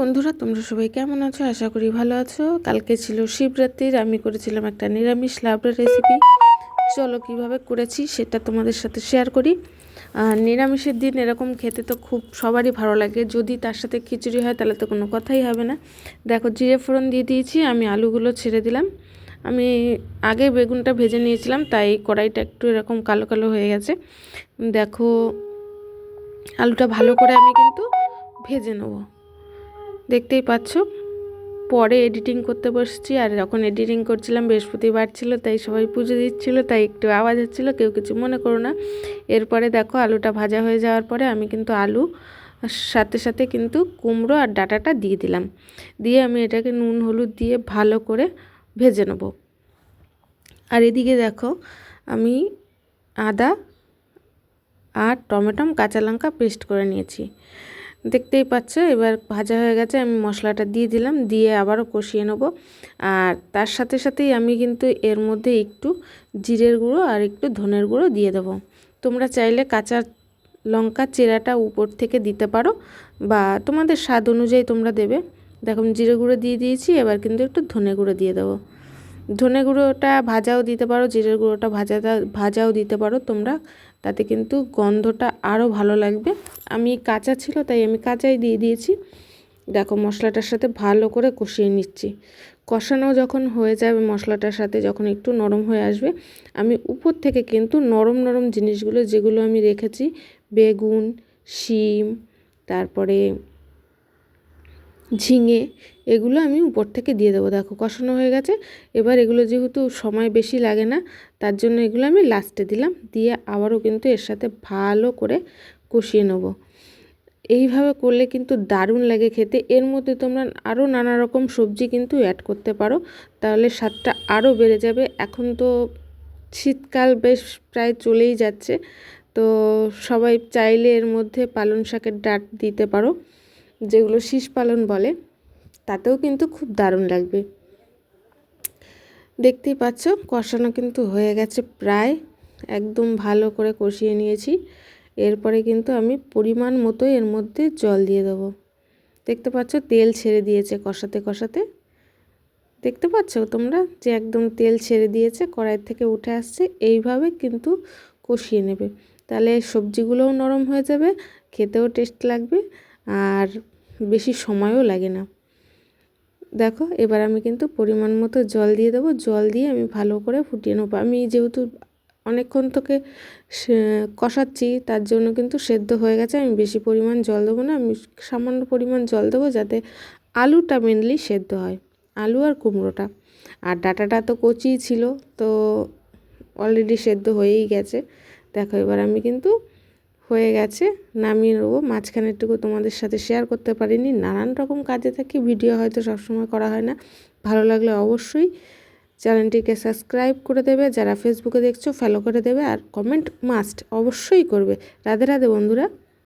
বন্ধুরা, তোমরা সবাই কেমন আছো? আশা করি ভালো আছো। কালকে ছিল শিবরাত্রির আমি করেছিলাম একটা নিরামিষ লাবড়া রেসিপি চলো কীভাবে করেছি সেটা তোমাদের সাথে শেয়ার করি। আর নিরামিষের দিন এরকম খেতে তো খুব সবারই ভালো লাগে। যদি তার সাথে খিচুড়ি হয় তাহলে তো কোনো কথাই হবে না। দেখো, জিরে ফোড়ন দিয়ে দিয়েছি, আমি আলুগুলো ছেড়ে দিলাম। আমি আগে বেগুনটা ভেজে নিয়েছিলাম, তাই কড়াইটা একটু এরকম কালো কালো হয়ে গেছে। দেখো, আলুটা ভালো করে আমি কিন্তু ভেজে নেব। দেখতেই পাচ্ছ। পরে এডিটিং করতে বসছি আর যখন এডিটিং করছিলাম, বৃহস্পতিবার ছিল, তাই সবাই পুজো দিচ্ছিল, তাই একটু আওয়াজ হচ্ছিল, কেউ কিছু মনে করো না। এরপরে দেখো আলুটা ভাজা হয়ে যাওয়ার পরে আমি কিন্তু আলু সাথে সাথে কিন্তু কুমড়ো আর ডাটাটা দিয়ে দিলাম। দিয়ে আমি এটাকে নুন, হলুদ দিয়ে ভালো করে ভেজে নেব। আর এদিকে দেখো আমি আদা আর টমেটম কাঁচা লঙ্কা পেস্ট করে নিয়েছি। দেখতেই পাচ্ছ, এবার ভাজা হয়ে গেছে, আমি মশলাটা দিয়ে দিলাম, দিয়ে আবারও কষিয়ে নেব। আর তার সাথে সাথেই আমি কিন্তু এর মধ্যে একটু জিরের গুঁড়ো আর একটু ধনের গুঁড়ো দিয়ে দেবো। তোমরা চাইলে কাঁচা লঙ্কা চেরাটা উপর থেকে দিতে পারো বা তোমাদের স্বাদ অনুযায়ী তোমরা দেবে। দেখো জিরে গুঁড়ো দিয়ে দিয়েছি, এবার কিন্তু একটু ধনে গুঁড়ো দিয়ে দেবো। ধনে গুঁড়োটা ভাজাও দিতে পারো, জিরের গুঁড়োটা ভাজা ভাজাও দিতে পারো তোমরা। তাতে কিন্তু গন্ধটা আরও ভালো লাগবে। আমি কাঁচা ছিল, তাই আমি কাঁচাই দিয়ে দিয়েছি। দেখো, মশলাটার সাথে ভালো করে কষিয়ে নিচ্ছি। কষানো যখন হয়ে যাবে মশলাটার সাথে, যখন একটু নরম হয়ে আসবে, আমি উপর থেকে কিন্তু নরম নরম জিনিসগুলো, যেগুলো আমি রেখেছি, বেগুন, শিম, তারপরে ঝিঙে এগুলো আমি উপর থেকে দিয়ে দেবো। দেখো কষানো হয়ে গেছে। এবার এগুলো যেহেতু সময় বেশি লাগে না, তার জন্য এগুলো আমি লাস্টে দিলাম। দিয়ে আবারও কিন্তু এর সাথে ভালো করে কষিয়ে নেব। এইভাবে করলে কিন্তু দারুণ লাগে খেতে। এর মধ্যে তোমরা আরও নানা রকম সবজি কিন্তু অ্যাড করতে পারো। তাহলে স্বাদটা আরও বেড়ে যাবে। এখন তো শীতকাল বেশ প্রায় চলেই যাচ্ছে। তো সবাই চাইলে এর মধ্যে পালং শাকের ডাট দিতে পারো। যেগুলো শীষ পালন বলে, তাতেও কিন্তু খুব দারুণ লাগবে। দেখতেই পাচ্ছ, কষানো কিন্তু হয়ে গেছে প্রায়, একদম ভালো করে কষিয়ে নিয়েছি। এরপরে কিন্তু আমি পরিমাণ মতো এর মধ্যে জল দিয়ে দেবো। দেখতে পাচ্ছ, তেল ছেড়ে দিয়েছে কষাতে কষাতে। দেখতে পাচ্ছ তোমরা যে একদম তেল ছেড়ে দিয়েছে কড়াই থেকে উঠে আসছে, এইভাবে কিন্তু কষিয়ে নেবে। তাহলে সবজিগুলোও নরম হয়ে যাবে, খেতেও টেস্ট লাগবে। আর বেশি সময়ও লাগে না। দেখো, এবার আমি কিন্তু পরিমাণ মতো জল দিয়ে দেবো। জল দিয়ে আমি ভালো করে ফুটিয়ে নেব। আমি যেহেতু অনেকক্ষণ থেকে কষাচ্ছি, তার জন্য কিন্তু সেদ্ধ হয়ে গেছে। আমি বেশি পরিমাণ জল দেবো না। আমি সামান্য পরিমাণ জল দেবো যাতে আলুটা মেনলি সেদ্ধ হয়। আলু আর কুমড়োটা। আর ডাটাটা তো কচিই ছিল, তো অলরেডি সেদ্ধ হয়েই গেছে। দেখো, এবার আমি কিন্তু হয়ে গেছে, নামিয়ে নেব। মাঝখানেরটুকু তোমাদের সাথে শেয়ার করতে পারিনি। নানান রকম কাজে থাকি ভিডিও হয়তো সবসময় করা হয় না। ভালো লাগলে অবশ্যই চ্যানেলটিকে সাবস্ক্রাইব করে দেবে। যারা ফেসবুকে দেখছ ফলো করে দেবে। আর কমেন্ট মাস্ট অবশ্যই করবে। রাধে রাধে বন্ধুরা।